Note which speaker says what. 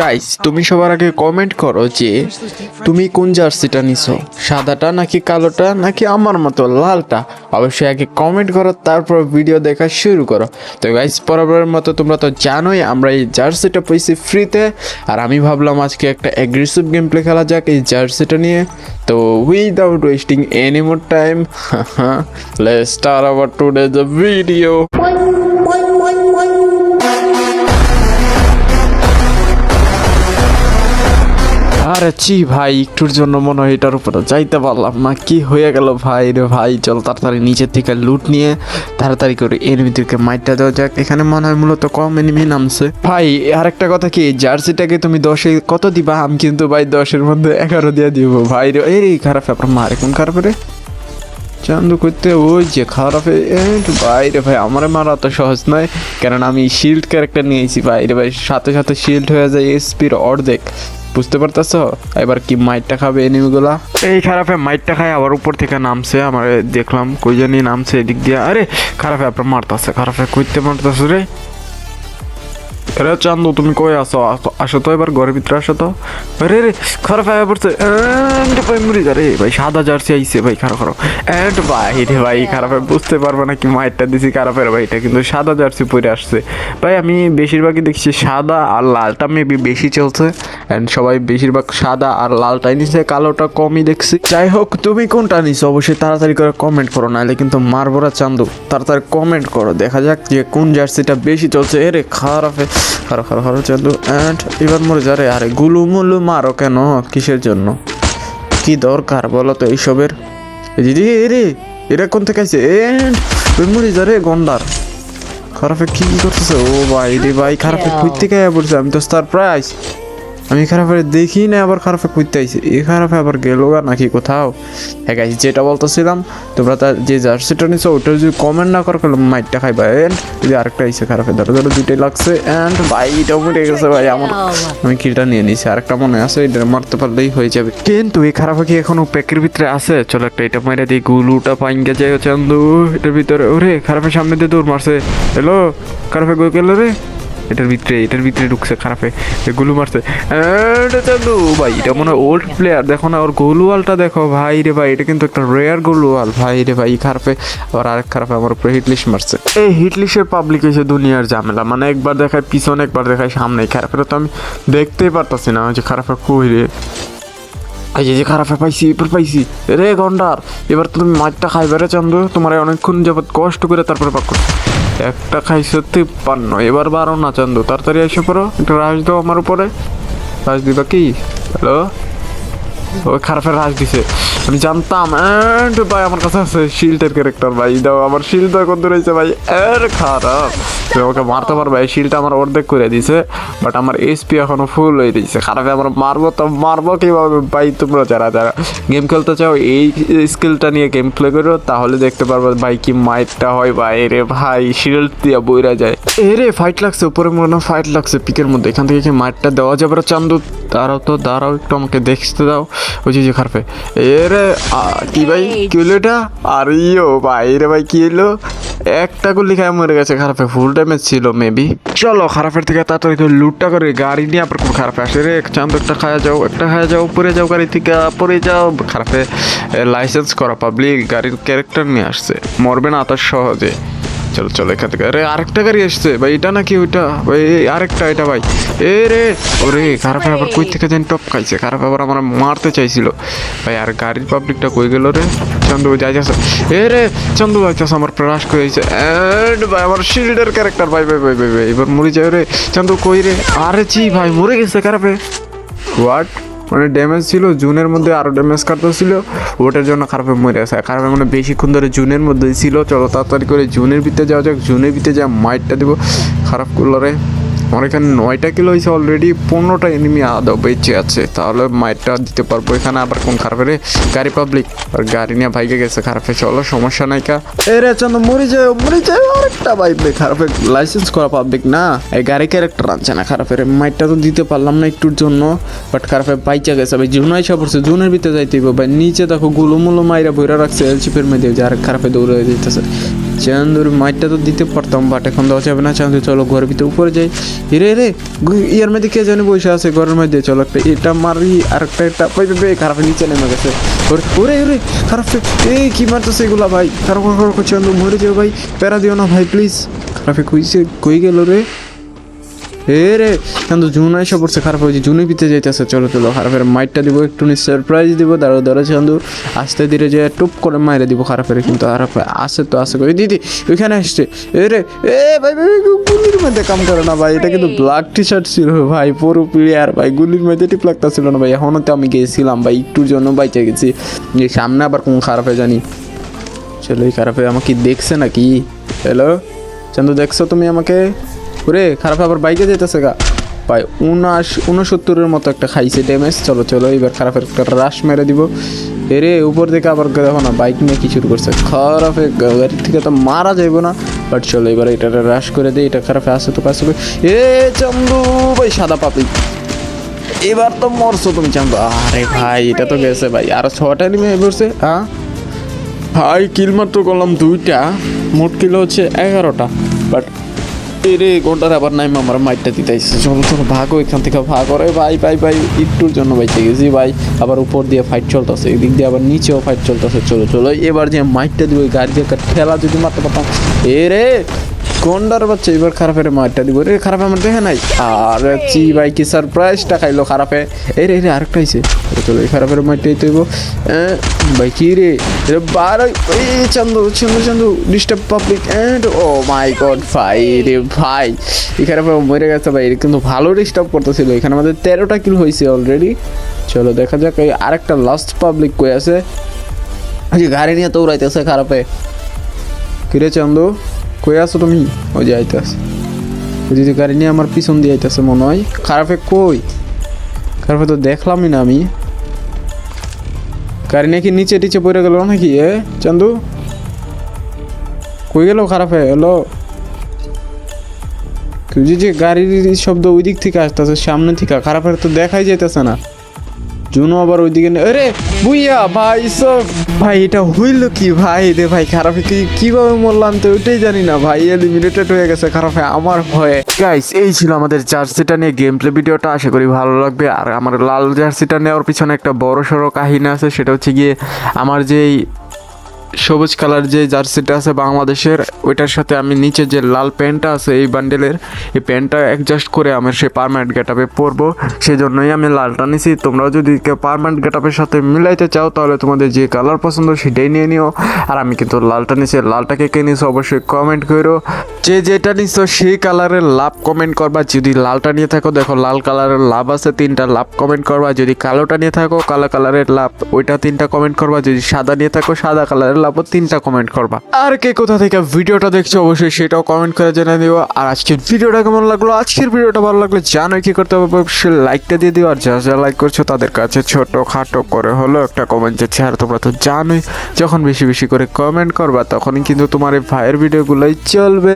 Speaker 1: Guys তুমি সবার আগে কমেন্ট করো যে তুমি কোন জার্সিটা নিছো? সাদাটা নাকি কালোটা নাকি আমার মতো লালটা? অবশ্যই আগে কমেন্ট করো, তারপর ভিডিও দেখা শুরু করো। তো গাইস বরাবরের মতো তোমরা তো জানোই, আমরা এই জার্সিটা পেয়েছি ফ্রিতে আর আমি ভাবলাম আজকে একটা অ্যাগ্রেসিভ গেম প্লে খেলা যাক এই জার্সিটা নিয়ে। তো without wasting any more time let's start our today the video আরে চি ভাই, একটুর জন্য মনে হয় এটার উপরে যাইতে পারলাম না। কি হয়ে গেল ভাই রে ভাই? চল তাড়াতাড়ি নিচের থেকে লুট নিয়ে তাড়াতাড়ি করে এনিমিদেরকে মাইটটা দেওয়া যাক। এখানে মনে হয় মূলত কম এনিমি নামছে। ভাই, আরেকটা কথা কি, জার্সিটাকে তুমি দশে কত দিবা? আমি কিন্তু ভাই দশের মধ্যে এগারো দিয়ে দিব। ভাই রে, এই খারাপ আপনার মারে কোন খারাপ রে? চান্দু করতে ওই যে খারাপ বাইরে ভাই আমার মারা তো সহজ নয়। কারণ আমি শিল্ড ক্যারেক্টার নিয়েছি বাইরে ভাই সাথে সাথে শিল্ড হয়ে যায় এসপির অর্ধেক। বুঝতে পারতেছ? এবার কি মাইটটা খাবে এনিমিগুলা? এই খারাপে মাইটটা খায়, আবার উপর থেকে নামছে, আমার দেখলাম, কই জানি নামছে এদিক দিয়ে। আরে, খারাপে আপনার মারতাছে, খারাপে কইতে মারতাছে রে। আরে চান্দু, তুমি কই আসো আসো- তো এবার, ঘরের ভিতরে আসো তো। আরে রে খারাপ হয়ে পড়ছে। ভাই, মরি যা রে। ভাই, সাদা জার্সি আইছে, ভাই, খারাপ খারাপ। এন্ড ভাই রে, ভাই, খারাপ বুঝতে পারব না কি মাইটটা দিছি খারাপের ভাই, এটা কিন্তু সাদা জার্সি পরে আসছে। ভাই, আমি বেশিরভাগই দেখছি সাদা আর লালটা মেবি বেশি চলছে। এন্ড সবাই বেশিরভাগ সাদা আর লালটাই নিছে, কালোটা কমই দেখছি। যাই হোক, তুমি কোনটা নিছো? অবশ্যই তাড়াতাড়ি করে কমেন্ট করো, নাহলে কিন্তু মারবো না চান্দু। তাড়াতাড়ি কমেন্ট করো, দেখা যাক যে কোন জার্সিটা বেশি চলছে। এরে, খারাপে খারাপ খারো খারো চালু। অ্যান্ড এবার মরে যা রে। আরে গুলু মুলু মারো কেন? কিসের জন্য? কি দরকার বলো তো এইসবের? দিদি রে এরা কোন থেকে আছে এন্ড মরে যা রে গন্ডার। খারাপে কি কি করতেছে? ও ভাই রে ভাই খারাপে কই থেকে আয়া পড়ছে? আমি তো সারপ্রাইজ আমি খারাপে দেখি না আবার খারাপে খুঁজতে আইছি। এ খারাপে আবার গেল গা নাকি কোথাও? হ্যাঁ গাইস যেটা বলতেছিলাম তোমরা তার যে জার্সিটা নিছো ওটা যদি কমেন্ট না করো তাহলে মাইটটা খাইবা। এন্ড যদি আরেকটা আইছে খারাপে ধরো ধরো দুইটাই লাগছে। এন্ড ভাই এটাও মরে গেছে ভাই আমার আমি কিলটা নিয়ে নিছি আরেকটা মনে আছে এটা মারতে পারলেই হয়ে যাবে। কিন্তু এই খারাপে কি এখনও প্যাকের ভিতরে আছে? চলো একটা এটা মাইরা দিই গুলুটা পাইঙ্গে যায় চান্দু। এটার ভিতরে ওরে খারাপের সামনে দিয়ে দৌড় মারছে। হ্যালো খারাপে গই গেল রে? এটার ভিতরে এটার ভিতরে ঢুকছে, খারাপে গুলু মারছে। চান্দু, ভাই, এটা মনে হয় ওল্ড প্লেয়ার দেখো না, ওর গোলওয়ালটা দেখো, ভাই রে ভাই, এটা কিন্তু একটা রেয়ার গোলওয়াল ভাই রে ভাই, খারাপে আবার আরেক খারাপে আমার উপরে হিটলিশ মারছে। এই হিটলিশের পাবলিক এসে দুনিয়ার ঝামেলা মানে একবার দেখায়, পিছনে একবার দেখায়, সামনে খারাপের তো আমি দেখতেই পারতাছি না যে খারাপে কই রে। এই যে খারাপে পাইছি এবার পাইছি। রে গন্ডার, এবার তুমি মাছটা খাইবে রে চন্দ্র তোমার অনেকক্ষণ যাবত কষ্ট করে তারপরে পাক করছ একটা খাইছো তিপ্পান্ন, এবার বারো না চন্দ্র তাড়াতাড়ি এসে পড়ো, একটা রাজ দাও আমার উপরে। রাজ দিবা কি? হ্যালো? খারাপের রাজ দিছে। আমি জানতাম এন্ড ভাই আমার কাছে আছে শিল্ডের ক্যারেক্টার ভাই। দাও, আমার শিল্ড এখন রয়েছে ভাই। এর খারাপ। আমাকে মারতে পারবে, এই শিলটা আমার অর্ধেক করে দিছে বাট আমার এসপি এখনও ফুল হয়ে দিয়েছে খারাপে আমার মারবো তো মারবো কীভাবে? ভাই, তোমরা যারা যারা গেম খেলতে চাও, এই স্কিলটা নিয়ে গেম প্লে করো, তাহলে দেখতে পারব, ভাই, কি মাইটটা হয়, ভাই, রে ভাই। শিল্ড দিয়ে বইরা যায়। এ রে ফাইট লাগছে, উপরে মনে ফাইট লাগছে, পিকের মধ্যে। এখান থেকে কি মাইটটা দেওয়া যাবে চান্দু? দাঁড়াও তো, দাঁড়াও, একটু আমাকে দেখতে দাও। ওই যে খারাপে। এ কি ভাই? কি হলো এটা? আর ইয়ো ভাই রে ভাই কি হলো? একটা গুলি খায় মরে গেছে খারাপে ফুল ড্যামেজ ছিল মেবি চলো খারাপের থেকে তাড়াতাড়ি করে লুটটা করে গাড়ি নিয়ে আবার খুব খারাপ আসে রে। চান্দ একটা খায়া যাও একটা খায়া যাও পরে যাও গাড়ি থেকে পরে যাও। খারাপে লাইসেন্স করা পাবলিক গাড়ির ক্যারেক্টার নিয়ে আসছে। মরবে না তার সহজে। চলো চলো এখান থেকে। আরে, আরেকটা গাড়ি আসছে। ভাই, এটা নাকি ওইটা? ভাই আরেকটা এটা, ভাই। এ রে! ওরে, খারাপ আবার কই থেকে যেন টপ খাইছে? খারাপ আবার আমার মারতে চাইছিল। ভাই, আর গাড়ির পাবলিকটা কই গেল রে? চন্দু যাই যাচ্ছে এ রে, চন্দু যাইতেছে, আমার প্রাস করে দিয়েছে। এন্ড ভাই, আমার শিল্ডের ক্যারেক্টার ভাই ভাই ভাই ভাই ভাই, এবার মরে যায় রে। চন্দু কই রে? আরে চি ভাই, মরে গেছে, খারাপে হোয়াট মানে ড্যামেজ ছিল, জুনের মধ্যে আরও ড্যামেজ ছিল, ওটার জন্য খারাপে মরে আছে খারাপে মানে বেশিক্ষণ ধরে জুনের মধ্যেই ছিল। চলো তাড়াতাড়ি করে জুনের ভিতরে যাওয়া যাক, জুনের ভিতরে যা মাইটটা দেবো। খারাপ করল রে। আমার এখানে নয়টা কিলো হয়েছে অলরেডি পনেরোটা এনিমি আদৌ বেঁচে আছে। তাহলে মাইটটা দিতে পারব। এখানে আবার কোন খারাপে রে গাড়ি পাবলিক আর গাড়ি নিয়ে ভাইকে গেছে, খারাপে চলো, সমস্যা নাই কা। এ রে চন্দ্র মরে যায় মরে যায় আরেকটা বাইক খারাপে লাইসেন্স করা পাবলিক না। এই গাড়ি ক্যারেক্টার আনছে না খারাপের মাইটটা তো দিতে পারলাম না একটুর জন্য। বাট খারাপে বাইচা গেছে। ভাই জুন আইসা পড়ছে। জুনের ভিতরে যাইতে ভাই, নিচে দেখো গুলো মুলো মাইরা বইরা রাখছে এলচিপের মধ্যে। যে আর খারাপে দৌড়ে যেতেছে চান্দুর মাইটটা তো দিতে পারতাম বাট এখন দেওয়া যাবে না। চান্দু চলো ঘরের ভিতরে উপরে যাই। হিরে রে ইয়ার মধ্যে কে জানি বসে আছে? ঘরের মধ্যে, চলো একটা এটা মারি আর একটা এটা, পাই পাই খারাপ নিচে নেমে গেছে। ওরে ওরে খারাপ এই কি মারতেছে এগুলা ভাই? খারাপ খারাপ চান্দু, মরে যাও ভাই। প্যারা দিও না ভাই প্লিজ খারাপে কইছে কই গেল রে? এ রে কিন্তু জুন এসে পড়ছে, খারাপ হয়েছে জুনে পিতে যাইতেছে। চলো চলো, খারাপের মাইটটা দিব, একটু সারপ্রাইজ দিব দাঁড়ো দাঁড়ো চান্দু। আস্তে ধীরে যে টুপ করে মাইরে দিব, খারাপের কিন্তু খারাপ আসে তো আসে ওই দিদি, ওইখানে আসছে। এ রে এ ভাই ভাই গুলির মধ্যে কাম করে না, ভাই, এটা কিন্তু ব্ল্যাক টি শার্ট ছিল, ভাই, পুরো প্লেয়ার ভাই, গুলির মধ্যে টিপ লাগতেছিল না, ভাই এখনও তো আমি গেছিলাম, ভাই, একটুর জন্য বাইচে গেছি। যে সামনে আবার কোন খারাপে জানি। চলো, এই খারাপে আমাকে দেখছে নাকি? হ্যালো চান্দু, দেখছ তুমি আমাকে? ওরে, খারাপ আবার বাইকে যেতেছে গা। ভাই, উনাশ, উনসত্তরের মতো একটা খাইছে ড্যামেজ চলো চলো, এবার খারাপের একটা রাশ মেরে দিব। এরে উপর থেকে আবার দেখো না বাইক নিয়ে কি শুরু করছে। খারাপে গাড়ি থেকে তো মারা যাইব না। বাট চলো, এবার এটা রাশ করে দিই, এটা খারাপে আসে তো কাছে এ চন্দু, ভাই, সাদা পাপি এবার তো মরছো তুমি, চান্দু। আরে ভাই, এটা তো গেছে ভাই, আর ছটা নিমে বসছে হ্যাঁ ভাই কিল মাত্র করলাম দুইটা। মোট কিলো হচ্ছে এগারোটা। বাট এরে, ঘণ্টার আবার নাই আমার মাইটটা দিতে আসছে চলো চলো, ভাগো এখান থেকে, ভাগ করে ভাই ভাই ভাই, একটুর জন্য বাইতে গেছি, ভাই। আবার উপর দিয়ে ফাইট চলতেছে, এদিক দিয়ে আবার নিচেও ফাইট চলতেছে। চলো চলো, এবার যে মাইটটা দিব গাড়ি দিয়ে ঠেলা যদি মারতে পারতাম। এ রে গন্ডার বাচ্চা এবার খারাপের মাইটটা দিব। রে খারাপ আমার দেখে নাই। আর চি ভাই কি সারপ্রাইজটা খাইলো খারাপে। এই রে রে আরেকটা আইছে। চলো, এই খারাপের মাইটটাই তৈব ভাই কি রে। বার এই Chandu Chandu Chandu disturb public and oh my god ভাই রে ভাই। এখানে আবার মরে গেছে ভাই কিন্তু ভালো ডিস্টার্ব করতেছিল। এখানে আমাদের তেরোটা কিল হয়েছে অলরেডি চলো দেখা যাক এই আরেকটা লাস্ট পাবলিক কই আছে। ওই গাড়ি নিয়ে তো উড়াইতেছে খারাপে কিরে চন্দু? কই আছো তুমি? ওই যে আইতেছে। ওই যে গাড়ি নিয়ে আমার পিছন দিয়ে আইতেছে মনে হয়। খারাপে কই? খারাপে তো দেখলামই না আমি। গাড়ি নাকি নিচে টিচে পড়ে গেল নাকি? এ, চান্দু? কই গেল খারাপ? যে যে গাড়ির শব্দ ওই দিক থেকে আসতেছে, সামনে থেকে। খারাপের তো দেখাই যাইতেছে না। জুনো আবার ওইদিকে আরে বুইয়া ভাই সব ভাই এটা হইল কি ভাই রে ভাই? খারাপ কীভাবে মরলাম তো ওইটাই জানি না ভাই এলিমিনেটেড হয়ে গেছে খারাপ আমার ভয়ে। গাইস এই ছিল আমাদের জার্সিটা নিয়ে গেম প্লে ভিডিওটা আশা করি ভালো লাগবে। আর আমার লাল জার্সিটা নেওয়ার পিছনে একটা বড় সড়ো কাহিনী আছে সেটা হচ্ছে গিয়ে আমার যেই সবুজ কালার যে জার্সিটা আছে বাংলাদেশের, ওইটার সাথে আমি নিচে যে লাল প্যান্টটা আছে, এই বান্ডেলের এই প্যান্টটা অ্যাডজাস্ট করে আমি সেই পারমানেন্ট গেটআপে পরবো। সেই জন্যই আমি লালটা নিছি। তোমরাও যদি কেউ পারমানেন্ট গেটআপের সাথে মিলাইতে চাও, তাহলে তোমাদের যে কালার পছন্দ সেটাই নিয়ে নিও। আর আমি কিন্তু লালটা নিছি। লালটাকে কে নিছো অবশ্যই কমেন্ট করো। যে যেটা নিছো সেই কালারের লাভ কমেন্ট করবা। যদি লালটা নিয়ে থাকো, দেখো লাল কালারের লাভ আছে, তিনটা লাভ কমেন্ট করবা। যদি কালোটা নিয়ে থাকো, কালো কালারের লাভ, ওইটা তিনটা কমেন্ট করবা। যদি সাদা নিয়ে থাকো, সাদা কালারের লাভ তিনটা কমেন্ট করবা। আর কে কোথা থেকে ভিডিওটা দেখছ অবশ্যই সেটাও কমেন্ট করে জানিয়ে দিও। আর আজকের ভিডিওটা কেমন লাগল? আজকের ভিডিওটা ভালো লাগলে জানো কি করতে হবে। অবশ্যই লাইকটা দিয়ে দিও। আর যা যা লাইক করছ, তাদের কাছে ছোট খাটো করে হলো একটা কমেন্ট যাচ্ছে। আর তোমরা তো জানোই, যখন বেশি বেশি করে কমেন্ট করবা, তখনই কিন্তু তোমার এই ভাইয়ের ভিডিওগুলোই চলবে।